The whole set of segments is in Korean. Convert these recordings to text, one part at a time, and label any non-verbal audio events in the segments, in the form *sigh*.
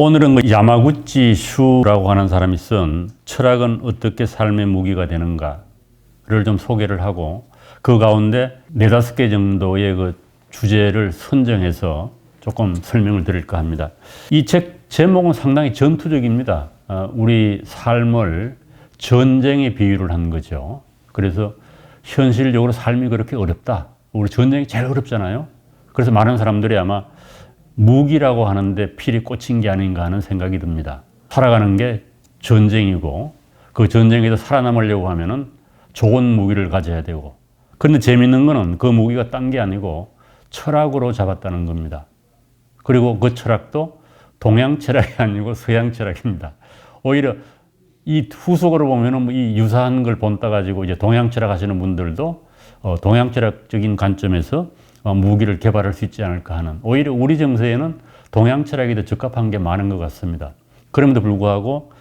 오늘은 그 야마구치 슈라고 하는 사람이 쓴 철학은 어떻게 삶의 무기가 되는가를 좀 소개를 하고 그 가운데 네다섯 개 정도의 그 주제를 선정해서 조금 설명을 드릴까 합니다. 이 책 제목은 상당히 전투적입니다. 어, 우리 삶을 전쟁에 비유를 한 거죠. 그래서 현실적으로 삶이 그렇게 어렵다. 우리 전쟁이 제일 어렵잖아요. 그래서 많은 사람들이 아마 무기라고 하는데 필이 꽂힌 게 아닌가 하는 생각이 듭니다. 살아가는 게 전쟁이고 그 전쟁에서 살아남으려고 하면은 좋은 무기를 가져야 되고 그런데 재밌는 거는 그 무기가 딴 게 아니고 철학으로 잡았다는 겁니다. 그리고 그 철학도 동양 철학이 *laughs* 아니고 서양 철학입니다. 오히려 이 후속으로 보면은 뭐이 유사한 걸 본따 가지고 이제 동양 철학 하시는 분들도 어, 동양 철학적인 관점에서 어, 무기를 개발할 수 있지 않을까 하는 오히려 우리 정서에는 동양 철학이 더 적합한 게 많은 것 같습니다. 그럼에도 불구하고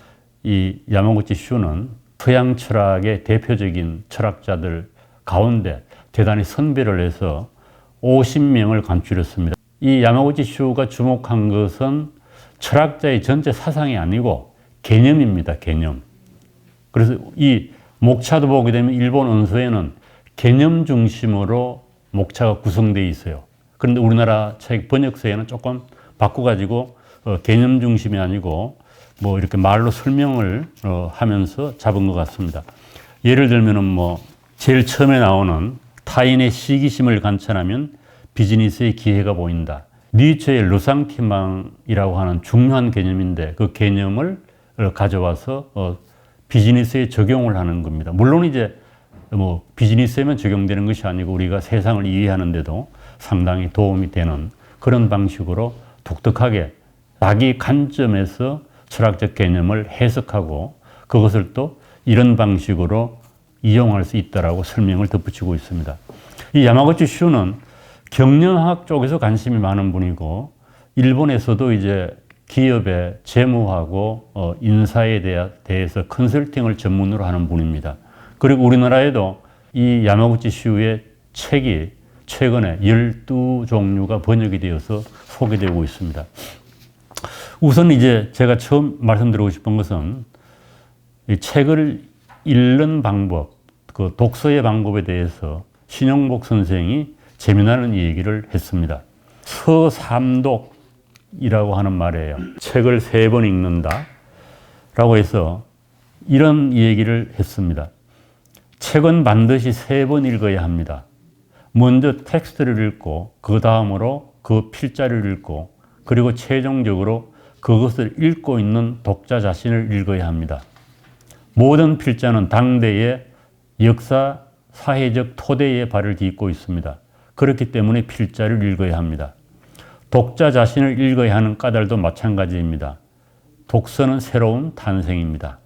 이 야마구치 슈는 서양 철학의 대표적인 철학자들 가운데 대단히 선별을 해서 50명을 간추렸습니다. 이 야마구치 슈가 주목한 것은 철학자의 전체 사상이 아니고 개념입니다. 개념. 그래서 이 목차도 보게 되면 일본 원서에는 개념 중심으로 목차가 구성되어 있어요. 그런데 우리나라 책 번역서에는 조금 바꿔가지고 어, 개념 중심이 아니고 뭐 이렇게 말로 설명을 어, 하면서 잡은 것 같습니다. 예를 들면은 뭐 제일 처음에 나오는 타인의 시기심을 관찰하면 비즈니스의 기회가 보인다. 니체의 루상티망이라고 하는 중요한 개념인데 그 개념을 가져와서 어, 비즈니스에 적용을 하는 겁니다. 물론 이제 뭐 비즈니스에만 적용되는 것이 아니고 우리가 세상을 이해하는데도 상당히 도움이 되는 그런 방식으로 독특하게 자기 관점에서 철학적 개념을 해석하고 그것을 또 이런 방식으로 이용할 수 있다라고 설명을 덧붙이고 있습니다. 이 야마구치 슈는 경영학 쪽에서 관심이 많은 분이고 일본에서도 이제 기업의 재무하고 어, 인사에 대해서 컨설팅을 전문으로 하는 분입니다. 그리고 우리나라에도 이 야마구치 슈의 책이 최근에 12종류가 번역이 되어서 소개되고 있습니다. 우선 이제 제가 처음 말씀드리고 싶은 것은 이 책을 읽는 방법, 그 독서의 방법에 대해서 신영복 선생이 재미나는 얘기를 했습니다. 서삼독이라고 하는 말이에요. 책을 세 번 읽는다. 라고 해서 이런 얘기를 했습니다. 책은 반드시 세 번 읽어야 합니다. 먼저 텍스트를 읽고 그 다음으로 그 필자를 읽고 그리고 최종적으로 그것을 읽고 있는 독자 자신을 읽어야 합니다. 모든 필자는 당대의 역사, 사회적 토대에 발을 딛고 있습니다. 그렇기 때문에 필자를 읽어야 합니다. 독자 자신을 읽어야 하는 까닭도 마찬가지입니다. 독서는 새로운 탄생입니다.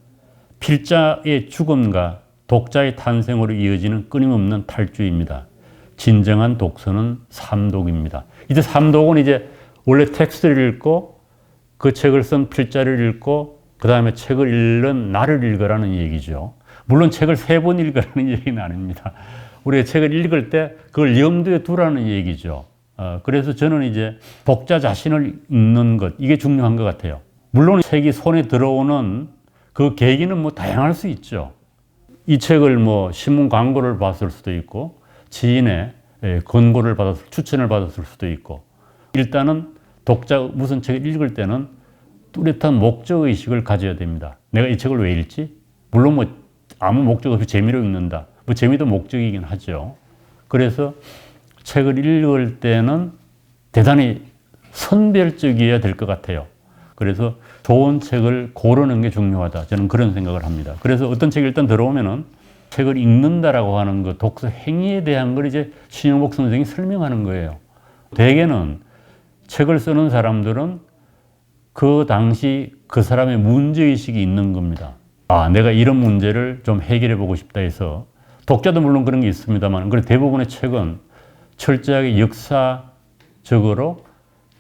필자의 죽음과 독자의 탄생으로 이어지는 끊임없는 탈주입니다. 진정한 독서는 삼독입니다. 이제 삼독은 이제 원래 텍스트를 읽고 그 책을 쓴 필자를 읽고 그 다음에 책을 읽는 나를 읽으라는 얘기죠. 물론 책을 세 번 읽으라는 *laughs* 얘기는 아닙니다. 우리가 책을 읽을 때 그걸 염두에 두라는 얘기죠. 어, 그래서 저는 이제 독자 자신을 읽는 것, 이게 중요한 것 같아요. 물론 책이 손에 들어오는 그 계기는 뭐 다양할 수 있죠. 이 책을 뭐 신문 광고를 봤을 수도 있고 지인의 예, 권고를 받았을 추천을 받았을 수도 있고 일단은 독자 무슨 책을 읽을 때는 뚜렷한 목적 의식을 가져야 됩니다. 내가 이 책을 왜 읽지? 물론 뭐 아무 목적 없이 재미로 읽는다. 뭐 재미도 목적이긴 하죠. 그래서 책을 읽을 때는 대단히 선별적이어야 될 것 같아요. 그래서 좋은 책을 고르는 게 중요하다. 저는 그런 생각을 합니다. 그래서 어떤 책이 일단 들어오면은 책을 읽는다라고 하는 그 독서 행위에 대한 걸 이제 신영복 선생이 설명하는 거예요. 대개는 책을 쓰는 사람들은 그 당시 그 사람의 문제의식이 있는 겁니다. 아, 내가 이런 문제를 좀 해결해 보고 싶다 해서 독자도 물론 그런 게 있습니다만, 그래 대부분의 책은 철저하게 역사적으로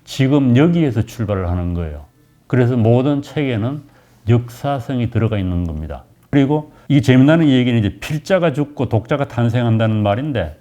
지금 여기에서 출발을 하는 거예요. 그래서 모든 책에는 역사성이 들어가 있는 겁니다. 그리고 이 재미나는 얘기는 이제 필자가 죽고 독자가 탄생한다는 말인데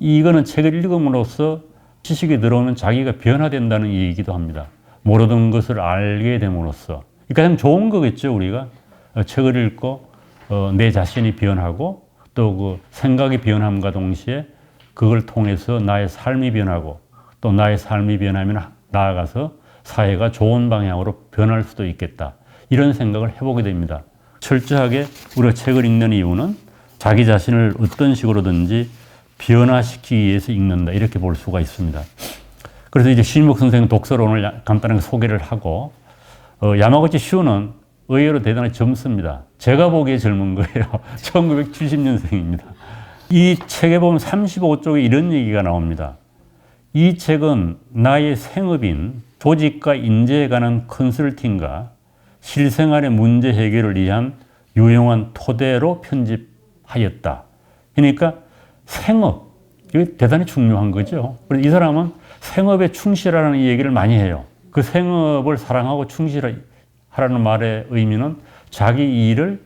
이거는 책을 읽음으로써 지식이 들어오면 자기가 변화된다는 얘기기도 합니다. 모르던 것을 알게 됨으로써 이 가장 좋은 거겠죠 우리가 어, 책을 읽고 어, 내 자신이 변하고 또 그 생각이 변함과 동시에 그걸 통해서 나의 삶이 변하고 또 나의 삶이 변하면 나아가서 사회가 좋은 방향으로 변할 수도 있겠다 이런 생각을 해보게 됩니다. 철저하게 우리가 책을 읽는 이유는 자기 자신을 어떤 식으로든지 변화시키기 위해서 읽는다 이렇게 볼 수가 있습니다. 그래서 이제 신목 선생 오늘 간단하게 소개를 하고 어, 야마구치 슈는 의외로 대단히 젊습니다. 제가 보기에 젊은 거예요. *laughs* 1970년생입니다. 이 책에 보면 35쪽에 이런 얘기가 나옵니다. 이 책은 나의 생업인 조직과 인재에 관한 컨설팅과 실생활의 문제 해결을 위한 유용한 토대로 편집하였다. 그러니까 생업, 이게 대단히 중요한 거죠. 그래서 이 사람은 생업에 충실하라는 얘기를 많이 해요. 그 생업을 사랑하고 충실하라는 말의 의미는 자기 일을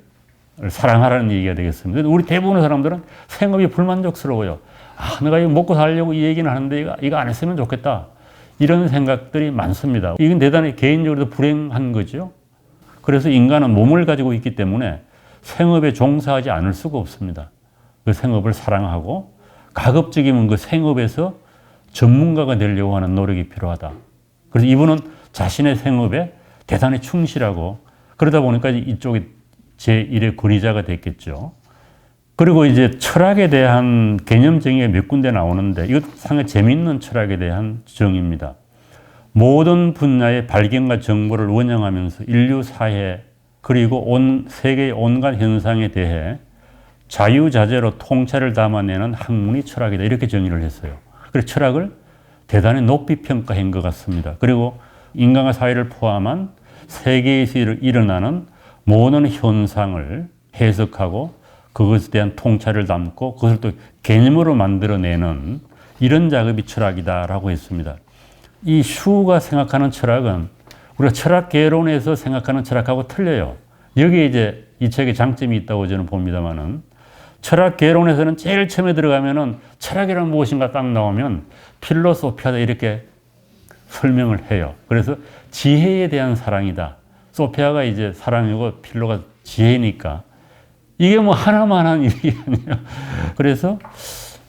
사랑하라는 얘기가 되겠습니다. 우리 대부분의 사람들은 생업이 불만족스러워요. 아, 내가 이거 먹고 살려고 이 얘기는 하는데 이거, 이거 안 했으면 좋겠다. 이런 생각들이 많습니다. 이건 대단히 개인적으로도 불행한 거죠. 그래서 인간은 몸을 가지고 있기 때문에 생업에 종사하지 않을 수가 없습니다. 그 생업을 사랑하고 가급적이면 그 생업에서 전문가가 되려고 하는 노력이 필요하다. 그래서 이분은 자신의 생업에 대단히 충실하고 그러다 보니까 이쪽에 제1의 권위자가 됐겠죠. 그리고 이제 철학에 대한 개념 정의가 몇 군데 나오는데 이것 상당히 재미있는 철학에 대한 정의입니다. 모든 분야의 발견과 정보를 원형하면서 인류 사회 그리고 온 세계의 온갖 현상에 대해 자유자재로 통찰을 담아내는 학문이 철학이다 이렇게 정의를 했어요. 그래서 철학을 대단히 높이 평가한 것 같습니다. 그리고 인간과 사회를 포함한 세계에서 일어나는 모든 현상을 해석하고 그것에 대한 통찰을 담고 그것을 또 개념으로 만들어내는 이런 작업이 철학이다라고 했습니다. 이 슈가 생각하는 철학은 우리가 철학 개론에서 생각하는 철학하고 틀려요. 여기에 이제 이 책의 장점이 있다고 저는 봅니다만은 철학 개론에서는 제일 처음에 들어가면은 철학이란 무엇인가 딱 나오면 필로소피아다 이렇게 설명을 해요. 그래서 지혜에 대한 사랑이다. 소피아가 이제 사랑이고 필로가 지혜니까 이게 뭐 하나만 한 일이 아니에요. 그래서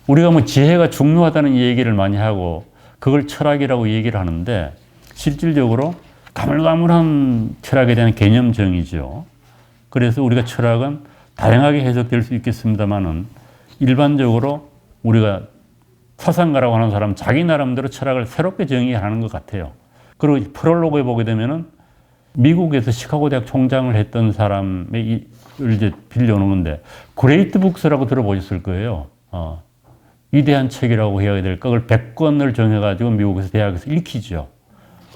우리가 뭐 지혜가 중요하다는 얘기를 많이 하고 그걸 철학이라고 얘기를 하는데 실질적으로 가물가물한 철학에 대한 개념정이죠. 그래서 우리가 철학은 다양하게 해석될 수 있겠습니다만은 일반적으로 우리가 사상가라고 하는 사람 자기 나름대로 철학을 새롭게 정의하는 것 같아요. 그리고 프롤로그에 보게 되면은 미국에서 시카고 대학 총장을 했던 사람의 을 이제 빌려오는데 그레이트 북스라고 들어보셨을 거예요. 어, 위대한 책이라고 해야 될까? 그걸 100권을 정해가지고 미국에서 대학에서 읽히죠.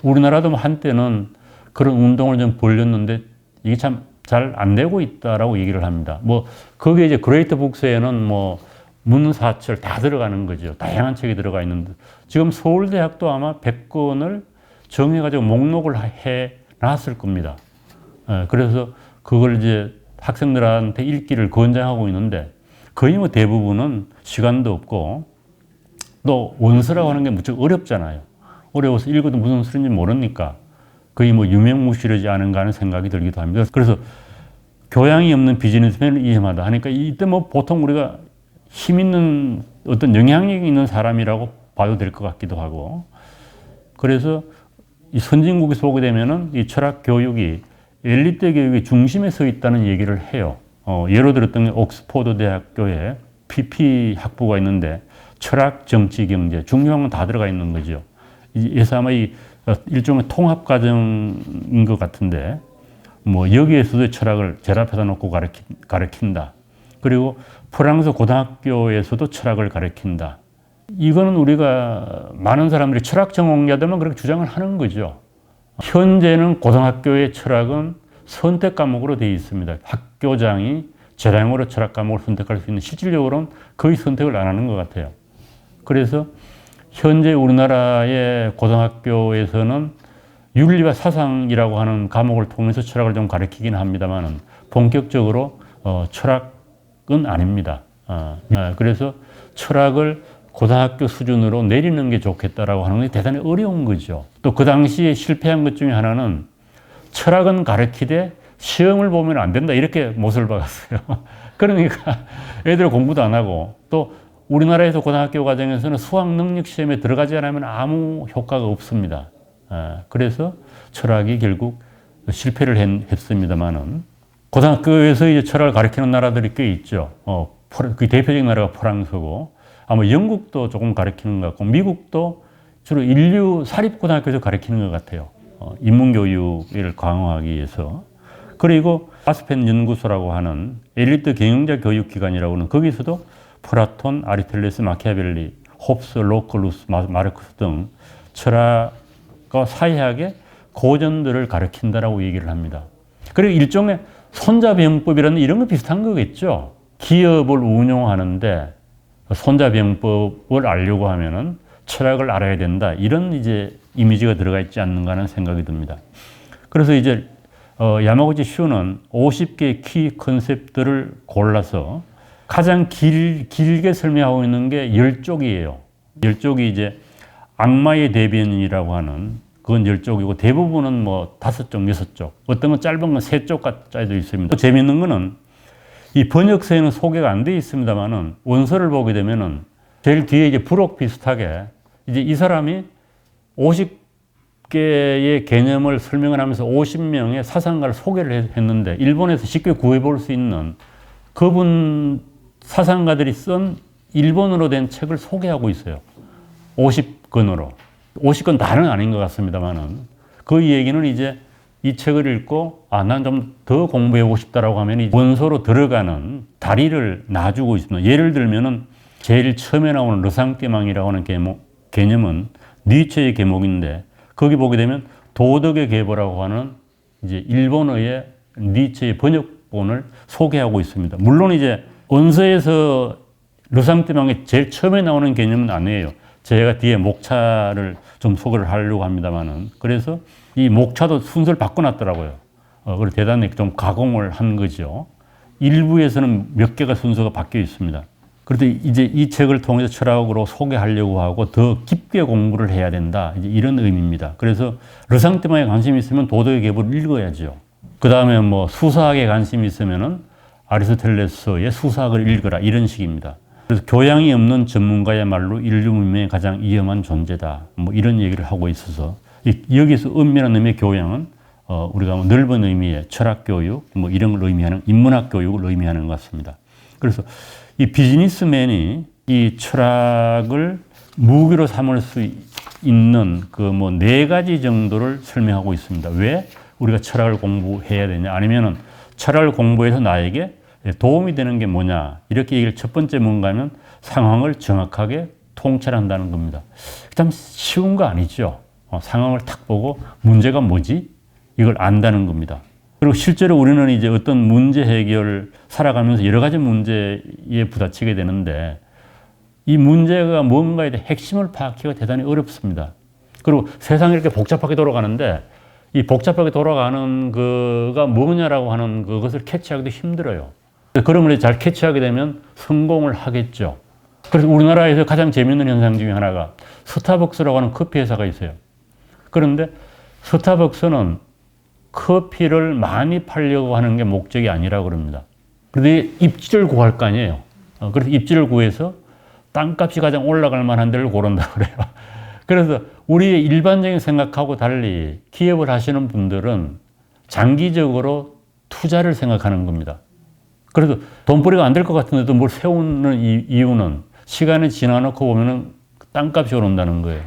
우리나라도 뭐 한때는 그런 운동을 좀 벌렸는데 이게 참 잘 안 되고 있다라고 얘기를 합니다. 뭐 거기에 이제 그레이트 북스에는 뭐 문사철 다 들어가는 거죠. 다양한 책이 들어가 있는데 지금 서울대학도 아마 100권을 정해가지고 목록을 해 놨을 겁니다. 예, 그래서 그걸 이제 학생들한테 읽기를 권장하고 있는데 거의 뭐 대부분은 시간도 없고 또 원서라고 하는 게 무척 어렵잖아요. 어려워서 읽어도 무슨 소리인지 모르니까 거의 뭐 유명무실하지 않은가 하는 생각이 들기도 합니다. 그래서 교양이 없는 비즈니스맨을 이해하다 하니까 이때 뭐 보통 우리가 힘 있는 어떤 영향력 있는 사람이라고 봐도 될 것 같기도 하고 그래서 이 선진국에서 보게 되면은 이 철학 교육이 엘리트 교육의 중심에 서 있다는 얘기를 해요. 어, 예로 들었던 게 옥스포드 대학교에 PP 학부가 있는데 철학, 정치, 경제 중요한 건 다 들어가 있는 거죠. 아마 이 어, 일종의 통합 과정인 것 같은데 뭐 여기에서도 철학을 앞에다 놓고 가르치, 가르친다. 그리고 프랑스 고등학교에서도 철학을 가르친다. 이거는 우리가 많은 사람들이 철학 전공자들만 그렇게 주장을 하는 거죠. 현재는 고등학교의 철학은 선택 과목으로 되어 있습니다. 학교장이 재량으로 철학 과목을 선택할 수 있는 실질적으로는 거의 선택을 안 하는 것 같아요. 그래서 현재 우리나라의 고등학교에서는 윤리와 사상이라고 하는 과목을 통해서 철학을 좀 가르치긴 합니다만 본격적으로 어, 철학은 아닙니다. 어, 그래서 철학을 고등학교 수준으로 내리는 게 좋겠다라고 하는 게 대단히 어려운 거죠. 또 그 당시에 실패한 것 중에 하나는 철학은 가르치되 시험을 보면 안 된다 이렇게 못을 박았어요. *laughs* 그러니까 애들 공부도 안 하고 또 우리나라에서 고등학교 과정에서는 수학 능력 시험에 들어가지 않으면 아무 효과가 없습니다. 아, 그래서 철학이 결국 실패를 했, 습니다만은 고등학교에서 이제 철학을 가르치는 나라들이 꽤 있죠. 어, 그 대표적인 나라가 프랑스고 아마 영국도 조금 가르치는 것 같고 미국도 주로 인류 사립고등학교에서 가르치는 것 같아요. 어, 인문교육을 강화하기 위해서. 그리고 아스펜 연구소라고 하는 엘리트 경영자 교육기관이라고 하는 거기서도 플라톤, 아리텔레스, 마키아벨리, 홉스, 로클루스, 마르크스 등 철학과 사회학의 고전들을 가르친다라고 얘기를 합니다. 그리고 일종의 손자병법이라는 이런 거 비슷한 거겠죠. 기업을 운용하는데 손자병법을 알려고 하면은 철학을 알아야 된다. 이런 이제 이미지가 들어가 있지 않는가 하는 생각이 듭니다. 그래서 이제 어, 야마구치 슈는 50개 키 컨셉들을 골라서 가장 길, 길게 설명하고 있는 게 열쪽이에요. 열쪽이 이제 악마의 대변이라고 하는 그건 열쪽이고 대부분은 뭐 다섯 쪽, 여섯 쪽. 어떤 건 짧은 건 세 쪽까지 짜져 있습니다. 또 재밌는 거는 이 번역서에는 소개가 안 돼 있습니다만은 원서를 보게 되면은 제일 뒤에 이제 부록 비슷하게 이제 이 사람이 50개의 개념을 설명을 하면서 50명의 사상가를 소개를 했는데 일본에서 쉽게 구해볼 수 있는 그분 사상가들이 쓴 일본어로 된 책을 소개하고 있어요. 50권으로. 50권 다는 아닌 것 같습니다만은 그 얘기는 이제 이 책을 읽고 아, 난 좀 더 공부해보고 싶다라고 하면 원서로 들어가는 다리를 놔주고 있습니다. 예를 들면은 제일 처음에 나오는 르상띠망이라고 하는 개목, 개념은 니체의 개목인데 거기 보게 되면 도덕의 계보라고 하는 이제 일본어의 니체의 번역본을 소개하고 있습니다. 물론 이제 원서에서 르상띠망이 제일 처음에 나오는 개념은 아니에요. 제가 뒤에 목차를 좀 소개를 하려고 합니다만은 그래서 이 목차도 순서를 바꿔놨더라고요. 어, 그리고 대단히 좀 가공을 한 거죠. 일부에서는 몇 개가 순서가 바뀌어 있습니다. 그래도 이제 이 책을 통해서 철학으로 소개하려고 하고 더 깊게 공부를 해야 된다. 이제 이런 의미입니다. 그래서 르상띠망에 관심이 있으면 도덕의 계보를 읽어야죠. 그 다음에 뭐 수사학에 관심이 있으면은 아리스텔레스의 수사학을 읽어라 이런 식입니다. 그래서 교양이 없는 전문가야말로 인류 문명의 가장 위험한 존재다. 뭐 이런 얘기를 하고 있어서 여기서 은밀한 의미의 교양은 어, 우리가 뭐 넓은 의미의 철학 교육 뭐 이런 걸 의미하는 인문학 교육을 의미하는 것 같습니다. 그래서 이 비즈니스맨이 이 철학을 무기로 삼을 수 있는 그 뭐 네 가지 정도를 설명하고 있습니다. 왜 우리가 철학을 공부해야 되냐? 아니면은 철학을 공부해서 나에게 도움이 되는 게 뭐냐 이렇게 얘기를 첫 번째 뭔가 하면 상황을 정확하게 통찰한다는 겁니다. 참 쉬운 거 아니죠. 어, 상황을 탁 보고 문제가 뭐지 이걸 안다는 겁니다. 그리고 실제로 우리는 이제 어떤 문제 해결 살아가면서 여러 가지 문제에 부딪히게 되는데 이 문제가 뭔가에 대해 핵심을 파악하기가 대단히 어렵습니다. 그리고 세상이 이렇게 복잡하게 돌아가는데 이 복잡하게 돌아가는 거가 뭐냐라고 하는 그것을 캐치하기도 힘들어요. 그러면 잘 캐치하게 되면 성공을 하겠죠. 그래서 우리나라에서 가장 재밌는 현상 중에 하나가 스타벅스라고 하는 커피 회사가 있어요. 그런데 스타벅스는 커피를 많이 팔려고 하는 게 목적이 아니라 그럽니다. 그런데 입지를 구할 거 아니에요. 어, 그래서 입지를 구해서 땅값이 가장 올라갈 만한 데를 고른다 *laughs* 그래요. 그래서 우리의 일반적인 생각하고 달리 기업을 하시는 분들은 장기적으로 투자를 생각하는 겁니다. 그래서 돈벌이가 안 될 것 같은데도 뭘 세우는 이유는 시간이 지나놓고 보면은 땅값이 오른다는 거예요.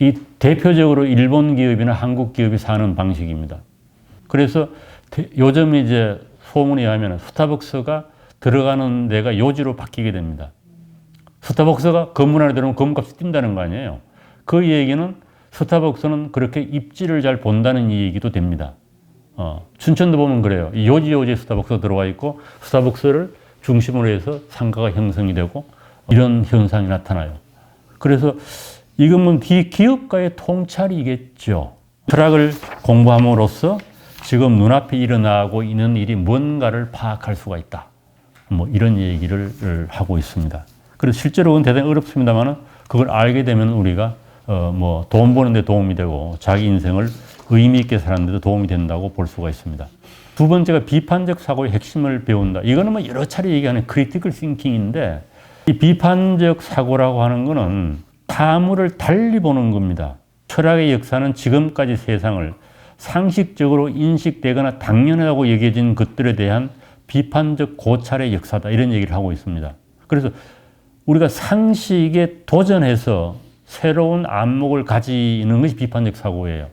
이 대표적으로 일본 기업이나 한국 기업이 사는 방식입니다. 그래서 요즘 이제 소문에 의하면 스타벅스가 들어가는 데가 요지로 바뀌게 됩니다. 스타벅스가 건물 안에 들어오면 건물값이 뛴다는 거 아니에요. 그 얘기는 스타벅스는 그렇게 입지를 잘 본다는 얘기도 됩니다. 어, 춘천도 보면 그래요. 요지 요지 스타벅스가 들어와 있고 스타벅스를 중심으로 해서 상가가 형성이 되고 이런 현상이 나타나요. 그래서 이건 기업가의 통찰이겠죠. 철학을 공부함으로써 지금 눈앞에 일어나고 있는 일이 뭔가를 파악할 수가 있다. 뭐 이런 얘기를 하고 있습니다. 그래서 실제로 그건 대단히 어렵습니다만은 그걸 알게 되면 우리가 어 뭐 돈 버는데 도움이 되고 자기 인생을 의미 있게 사는데도 도움이 된다고 볼 수가 있습니다. 두 번째가 비판적 사고의 핵심을 배운다. 이거는 뭐 여러 차례 얘기하는 크리티컬 싱킹인데 이 비판적 사고라고 하는 거는 사물을 달리 보는 겁니다. 철학의 역사는 지금까지 세상을 상식적으로 인식되거나 당연하다고 여겨진 것들에 대한 비판적 고찰의 역사다. 이런 얘기를 하고 있습니다. 그래서 우리가 상식에 도전해서 새로운 안목을 가지는 것이 비판적 사고예요.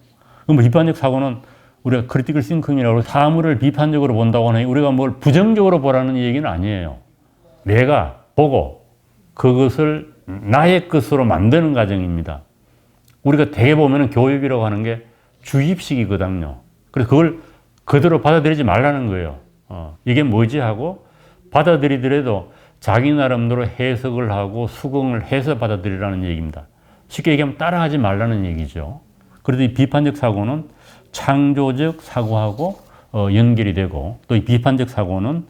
그럼 비판적 사고는 우리가 크리티컬 싱킹이라고 사물을 비판적으로 본다고 하니 우리가 뭘 부정적으로 보라는 얘기는 아니에요. 내가 보고 그것을 나의 것으로 만드는 과정입니다. 우리가 대개 보면 교육이라고 하는 게 주입식이거든요. 그래서 그걸 그대로 받아들이지 말라는 거예요. 어, 이게 뭐지 하고 받아들이더라도 자기 나름대로 해석을 하고 수긍을 해서 받아들이라는 얘기입니다. 쉽게 얘기하면 따라하지 말라는 얘기죠. 그래도 이 비판적 사고는 창조적 사고하고 어, 연결이 되고 또 이 비판적 사고는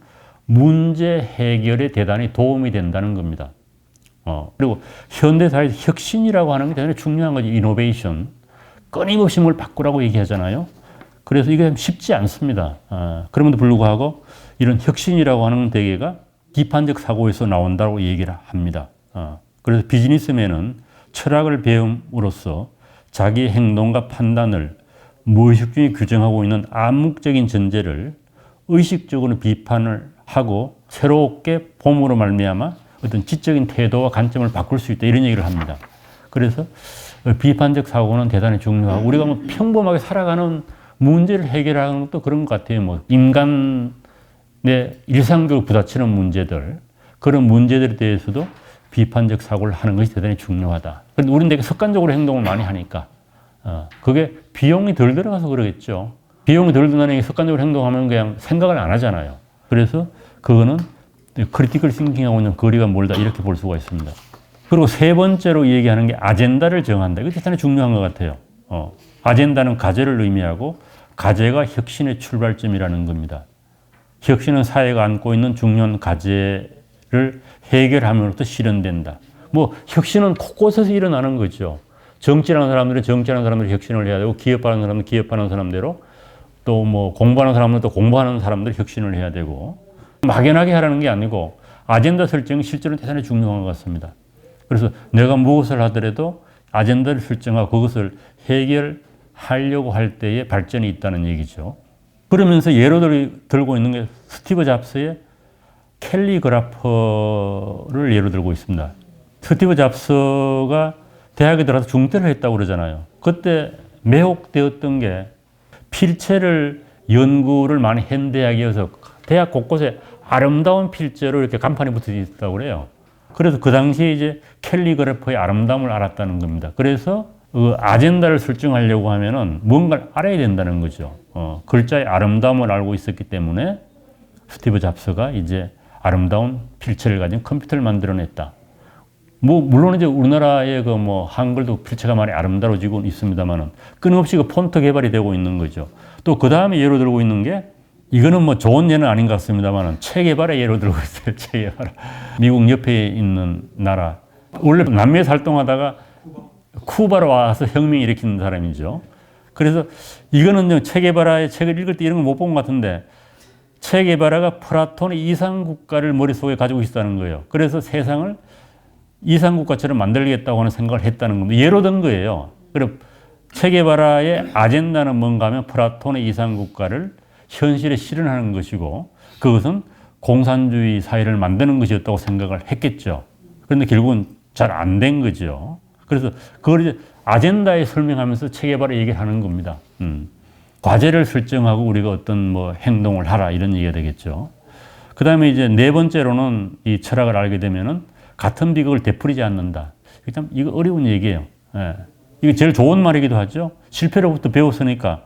문제 해결에 대단히 도움이 된다는 겁니다. 어, 그리고 현대사회에서 혁신이라고 하는 게 대단히 중요한 거지. 이노베이션. 끊임없이 뭘 바꾸라고 얘기하잖아요. 그래서 이게 쉽지 않습니다. 어, 그럼에도 불구하고 이런 혁신이라고 하는 대개가 비판적 사고에서 나온다고 얘기를 합니다. 어, 그래서 비즈니스맨은 철학을 배움으로써 자기 행동과 판단을 무의식 중에 규정하고 있는 암묵적인 전제를 의식적으로 비판을 하고 새롭게 봄으로 말미암아 어떤 지적인 태도와 관점을 바꿀 수 있다 이런 얘기를 합니다. 그래서 비판적 사고는 대단히 중요하고 우리가 뭐 평범하게 살아가는 문제를 해결하는 것도 그런 것 같아요. 뭐 인간의 일상적으로 부딪히는 문제들 그런 문제들에 대해서도 비판적 사고를 하는 것이 대단히 중요하다. 그런데 우리는 되게 습관적으로 행동을 많이 하니까 어, 그게 비용이 덜 들어가서 그러겠죠. 비용이 덜 드는 습관적으로 행동하면 그냥 생각을 안 하잖아요. 그래서 그거는 크리티컬 싱킹하고는 거리가 멀다 이렇게 볼 수가 있습니다. 그리고 세 번째로 얘기하는 게 아젠다를 정한다. 이거 대단히 중요한 것 같아요. 어, 아젠다는 과제를 의미하고 과제가 혁신의 출발점이라는 겁니다. 혁신은 사회가 안고 있는 중요한 과제를 해결함으로부터 실현된다. 뭐 혁신은 곳곳에서 일어나는 거죠. 정치하는 사람들은 정치하는 사람들이 혁신을 해야 되고 기업하는 사람들은 기업하는 사람대로 또 뭐 공부하는 사람들은 또 공부하는 사람들이 혁신을 해야 되고 막연하게 하라는 게 아니고 아젠다 설정이 실제로 대단히 중요한 것 같습니다. 그래서 내가 무엇을 하더라도 아젠다를 설정하고 그것을 해결하려고 할 때에 발전이 있다는 얘기죠. 그러면서 예로 들고 있는 게 스티브 잡스의 캘리그라퍼를 예로 들고 있습니다. 스티브 잡스가 대학에 들어가서 중퇴를 했다고 그러잖아요. 그때 매혹되었던 게 필체를 연구를 많이 한 대학이어서 대학 곳곳에 아름다운 필체로 이렇게 간판이 붙어 있다고 그래요. 그래서 그 당시에 이제 캘리그래퍼의 아름다움을 알았다는 겁니다. 그래서 그 아젠다를 설정하려고 하면은 뭔가를 알아야 된다는 거죠. 어, 글자의 아름다움을 알고 있었기 때문에 스티브 잡스가 이제 아름다운 필체를 가진 컴퓨터를 만들어냈다. 뭐 물론 이제 우리나라의 그 뭐 한글도 필체가 많이 아름다워지고 있습니다만은 끊임없이 그 폰트 개발이 되고 있는 거죠. 또 그 다음에 예로 들고 있는 게 이거는 뭐 좋은 예는 아닌 것 같습니다만은 체계바라 예로 들고 *laughs* 있어요. 체계바라 미국 옆에 있는 나라 원래 남미에 활동하다가 쿠바로 와서 혁명 일으키는 사람이죠. 그래서 이거는 체계바라의 책을 읽을 때 이런 걸 못 본 것 같은데 체계바라가 플라톤의 이상 국가를 머릿속에 가지고 있다는 거예요. 그래서 세상을 이상 국가처럼 만들겠다고 하는 생각을 했다는 겁니다. 예로 든 거예요. 그리고 체계바라의 아젠다는 뭔가 하면 플라톤의 이상 국가를 현실에 실현하는 것이고 그것은 공산주의 사회를 만드는 것이었다고 생각을 했겠죠. 그런데 결국은 잘 안 된 거죠. 그래서 그걸 이제 아젠다에 설명하면서 체계바라 얘기를 하는 겁니다. 음. 과제를 설정하고 우리가 어떤 뭐 행동을 하라 이런 얘기가 되겠죠. 그 다음에 이제 네 번째로는 이 철학을 알게 되면은 같은 비극을 되풀이지 않는다. 참 이거 어려운 얘기예요. 예. 이게 제일 좋은 말이기도 하죠. 실패로부터 배웠으니까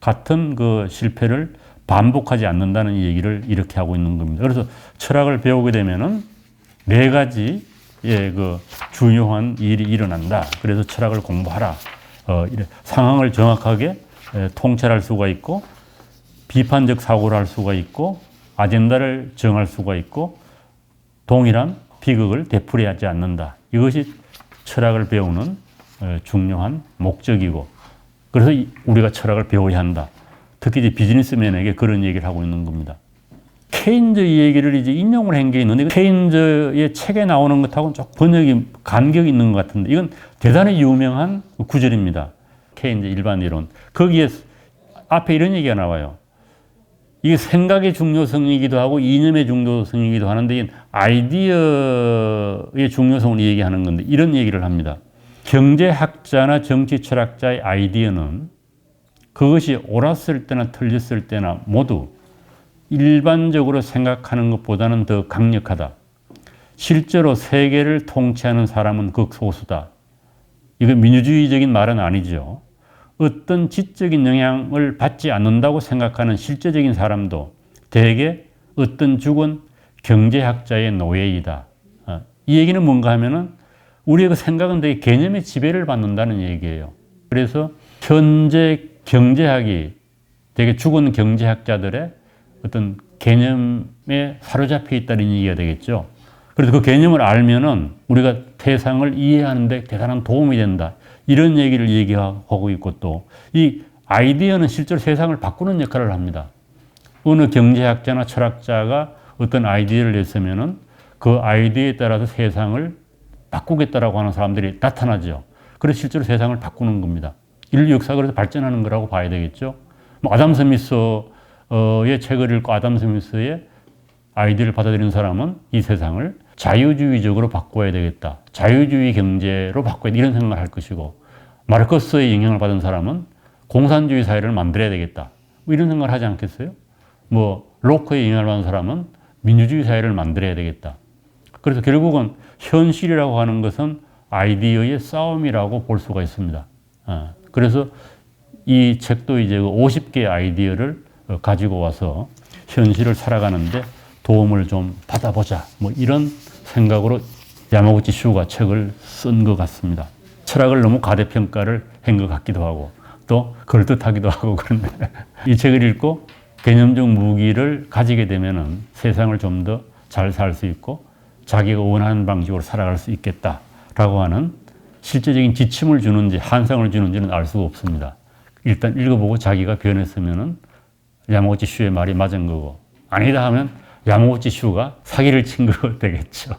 같은 그 실패를 반복하지 않는다는 얘기를 이렇게 하고 있는 겁니다. 그래서 철학을 배우게 되면은 네 가지의 그 중요한 일이 일어난다. 그래서 철학을 공부하라. 어, 이래 상황을 정확하게 에, 통찰할 수가 있고 비판적 사고를 할 수가 있고 아젠다를 정할 수가 있고 동일한 비극을 되풀이하지 않는다. 이것이 철학을 배우는 어, 중요한 목적이고 그래서 이- 우리가 철학을 배워야 한다. 특히 이제 비즈니스맨에게 그런 얘기를 하고 있는 겁니다. 케인즈 이 얘기를 이제 인용을 한 게 있는데 케인즈의 책에 나오는 것하고는 좀 번역이 간격이 있는 것 같은데 이건 대단히 유명한 구절입니다. 케인즈 일반 이론. 거기에 앞에 이런 얘기가 나와요. 이게 생각의 중요성이기도 하고 이념의 중요성이기도 하는데 이 아이디어의 중요성을 얘기하는 건데 이런 얘기를 합니다. 경제학자나 정치 철학자의 아이디어는 그것이 옳았을 때나 틀렸을 때나 모두 일반적으로 생각하는 것보다는 더 강력하다. 실제로 세계를 통치하는 사람은 극소수다. 이건 민주주의적인 말은 아니죠. 어떤 지적인 영향을 받지 않는다고 생각하는 실제적인 사람도 대개 어떤 죽은 경제학자의 노예이다. 아, 이 얘기는 뭔가 하면은 우리의 그 생각은 되게 개념의 지배를 받는다는 얘기예요. 그래서 현재 경제학이 되게 죽은 경제학자들의 어떤 개념에 사로잡혀 있다는 얘기가 되겠죠. 그래서 그 개념을 알면은 우리가 세상을 이해하는데 대단한 도움이 된다. 이런 얘기를 얘기하고 있고 또 이 아이디어는 실제로 세상을 바꾸는 역할을 합니다. 어느 경제학자나 철학자가 어떤 아이디어를 냈으면은 그 아이디어에 따라서 세상을 바꾸겠다라고 하는 사람들이 나타나죠. 그래서 실제로 세상을 바꾸는 겁니다. 인류 역사가 그래서 발전하는 거라고 봐야 되겠죠. 뭐 아담 스미스의 책을 읽고 아담 스미스의 아이디어를 받아들이는 사람은 이 세상을 자유주의적으로 바꿔야 되겠다. 자유주의 경제로 바꿔야 돼. 이런 생각을 할 것이고 마르커스의 영향을 받은 사람은 공산주의 사회를 만들어야 되겠다. 뭐 이런 생각을 하지 않겠어요? 뭐 로커의 영향을 받은 사람은 민주주의 사회를 만들어야 되겠다. 그래서 결국은 현실이라고 하는 것은 아이디어의 싸움이라고 볼 수가 있습니다. 어, 그래서 이 책도 이제 50개의 아이디어를 어, 가지고 와서 현실을 살아가는데 도움을 좀 받아보자. 뭐 이런 생각으로 야마구치 슈가 책을 쓴 것 같습니다. 철학을 너무 과대평가를 한 것 같기도 하고 또 그럴듯하기도 하고 그런데 *laughs* 이 책을 읽고 개념적 무기를 가지게 되면은 세상을 좀 더 잘 살 수 있고 자기가 원하는 방식으로 살아갈 수 있겠다라고 하는 실제적인 지침을 주는지 한상을 주는지는 알 수가 없습니다. 일단 읽어보고 자기가 변했으면은 야마구치 슈의 말이 맞은 거고 아니다 하면 야마구치 슈가 사기를 친 거 *laughs* 되겠죠.